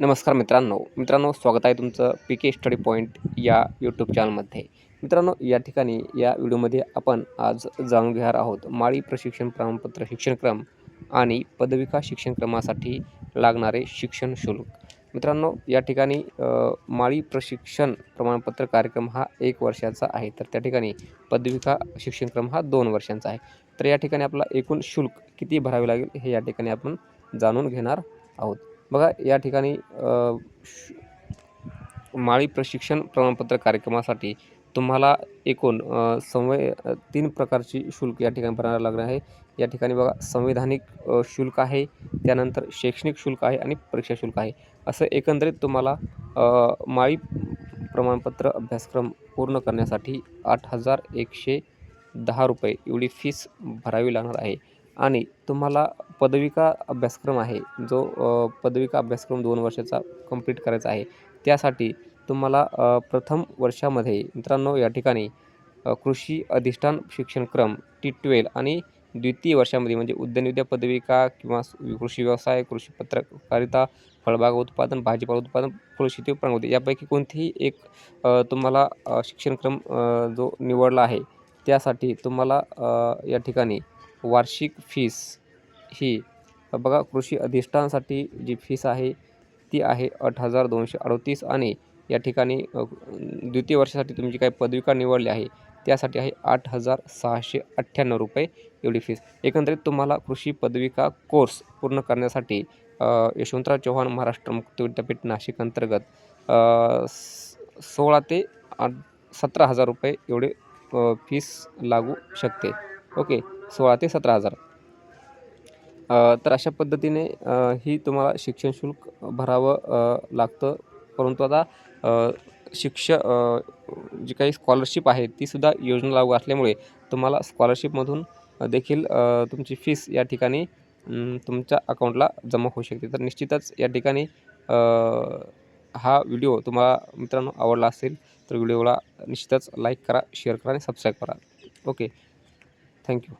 नमस्कार मित्रांनो. मित्रांनो स्वागत आहे तुमचं पी के स्टडी पॉईंट या यूट्यूब चॅनलमध्ये मित्रांनो या ठिकाणी या व्हिडिओमध्ये आपण आज जाणून घेणार आहोत माळी प्रशिक्षण प्रमाणपत्र शिक्षणक्रम आणि पदविका शिक्षणक्रमासाठी लागणारे शिक्षण शुल्क. मित्रांनो या ठिकाणी माळी प्रशिक्षण प्रमाणपत्र कार्यक्रम हा एक वर्षाचा आहे. तर त्या ठिकाणी पदविका शिक्षणक्रम हा दोन वर्षांचा आहे. तर या ठिकाणी आपला एकूण शुल्क किती भरावे लागेल हे या ठिकाणी आपण जाणून घेणार आहोत. बघा या ठिकाणी माळी प्रशिक्षण प्रमाणपत्र कार्यक्रमासाठी तुम्हाला एकूण संवय तीन प्रकारची शुल्क या ठिकाणी भरायला लागणार आहे. या ठिकाणी बघा संवैधानिक शुल्क आहे त्यानंतर शैक्षणिक शुल्क आहे आणि परीक्षा शुल्क आहे. असं एकंदरीत तुम्हाला माळी प्रमाणपत्र अभ्यासक्रम पूर्ण करण्यासाठी आठ हजार एकशे दहा रुपये एवढी फीस भरावी लागणार आहे. आणि तुम्हाला पदविका अभ्यासक्रम आहे जो पदविका अभ्यासक्रम दोन वर्षाचा कंप्लीट करायचा आहे. त्यासाठी तुम्हाला प्रथम वर्षामध्ये मित्रांनो या ठिकाणी कृषी अधिष्ठान शिक्षणक्रम टी ट्वेल आणि द्वितीय वर्षामध्ये म्हणजे उद्यानविद्या पदविका किंवा कृषी व्यवसाय कृषी पत्रकारिता फळबाग उत्पादन भाजीपाला उत्पादन फुलशेती प्रंगवते यापैकी कोणतीही एक तुम्हाला शिक्षणक्रम जो निवडला आहे त्यासाठी तुम्हाला या ठिकाणी वार्षिक फीस ही बघा कृषी अधिष्ठानासाठी जी फीस आहे ती आहे आठ हजार दोनशे अडतीस आणि या ठिकाणी द्वितीय वर्षासाठी तुम्ही जी काही पदविका निवडली आहे त्यासाठी आहे आठ हजार सहाशे अठ्ठ्याण्णव रुपये एवढी फीस. एकंदरीत तुम्हाला कृषी पदविका कोर्स पूर्ण करण्यासाठी यशवंतराव चव्हाण महाराष्ट्र मुक्त विद्यापीठ नाशिक अंतर्गत सोळा ते आठ सतरा हजार रुपये एवढे फीस लागू शकते. ओके. सोळा ते सतरा हजार. तर अशा पद्धतीने ही तुम्हाला शिक्षण शुल्क भरावं लागतं. परंतु आता शिक्ष जी काही स्कॉलरशिप आहे तीसुद्धा योजना लागू असल्यामुळे तुम्हाला स्कॉलरशिपमधून देखील तुमची फीस या ठिकाणी तुमच्या अकाउंटला जमा होऊ शकते. तर निश्चितच या ठिकाणी हा व्हिडिओ तुम्हाला मित्रांनो आवडला असेल तर व्हिडिओला निश्चितच लाईक करा शेअर करा आणि सबस्क्राईब करा. Okay thank you